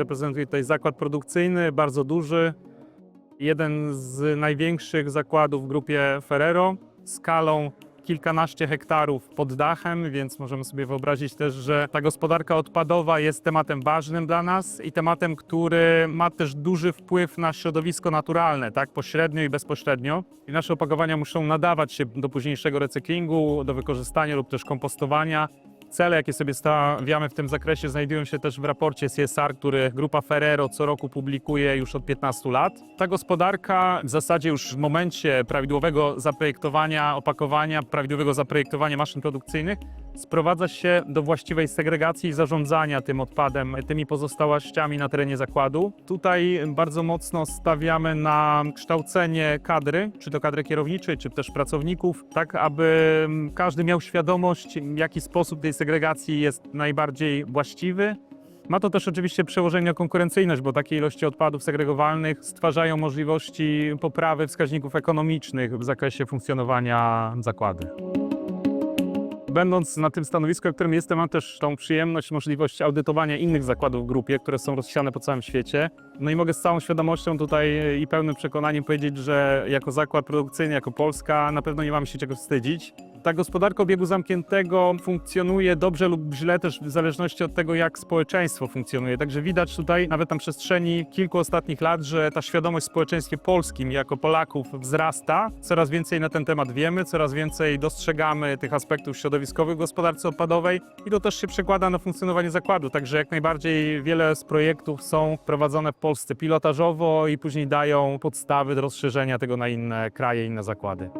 reprezentuję tutaj zakład produkcyjny, bardzo duży. Jeden z największych zakładów w grupie Ferrero, skalą kilkanaście hektarów pod dachem, więc możemy sobie wyobrazić też, że ta gospodarka odpadowa jest tematem ważnym dla nas i tematem, który ma też duży wpływ na środowisko naturalne, tak pośrednio i bezpośrednio. I nasze opakowania muszą nadawać się do późniejszego recyklingu, do wykorzystania lub też kompostowania. Cele, jakie sobie stawiamy w tym zakresie, znajdują się też w raporcie CSR, który grupa Ferrero co roku publikuje już od 15 lat. Ta gospodarka w zasadzie już w momencie prawidłowego zaprojektowania opakowania, prawidłowego zaprojektowania maszyn produkcyjnych sprowadza się do właściwej segregacji i zarządzania tym odpadem, tymi pozostałościami na terenie zakładu. Tutaj bardzo mocno stawiamy na kształcenie kadry, czy to kadry kierowniczej, czy też pracowników, tak aby każdy miał świadomość, jaki sposób tej segregacji jest najbardziej właściwy. Ma to też oczywiście przełożenie na konkurencyjność, bo takie ilości odpadów segregowalnych stwarzają możliwości poprawy wskaźników ekonomicznych w zakresie funkcjonowania zakładu. Będąc na tym stanowisku, na którym jestem, mam też tą przyjemność, możliwość audytowania innych zakładów w grupie, które są rozsiane po całym świecie. No i mogę z całą świadomością tutaj i pełnym przekonaniem powiedzieć, że jako zakład produkcyjny, jako Polska na pewno nie mamy się czego wstydzić. Ta gospodarka obiegu zamkniętego funkcjonuje dobrze lub źle też w zależności od tego, jak społeczeństwo funkcjonuje. Także widać tutaj nawet na przestrzeni kilku ostatnich lat, że ta świadomość w społeczeństwie polskim jako Polaków wzrasta. Coraz więcej na ten temat wiemy, coraz więcej dostrzegamy tych aspektów środowiskowych w gospodarce odpadowej i to też się przekłada na funkcjonowanie zakładu. Także jak najbardziej wiele z projektów są prowadzone w Polsce pilotażowo i później dają podstawy do rozszerzenia tego na inne kraje, inne zakłady.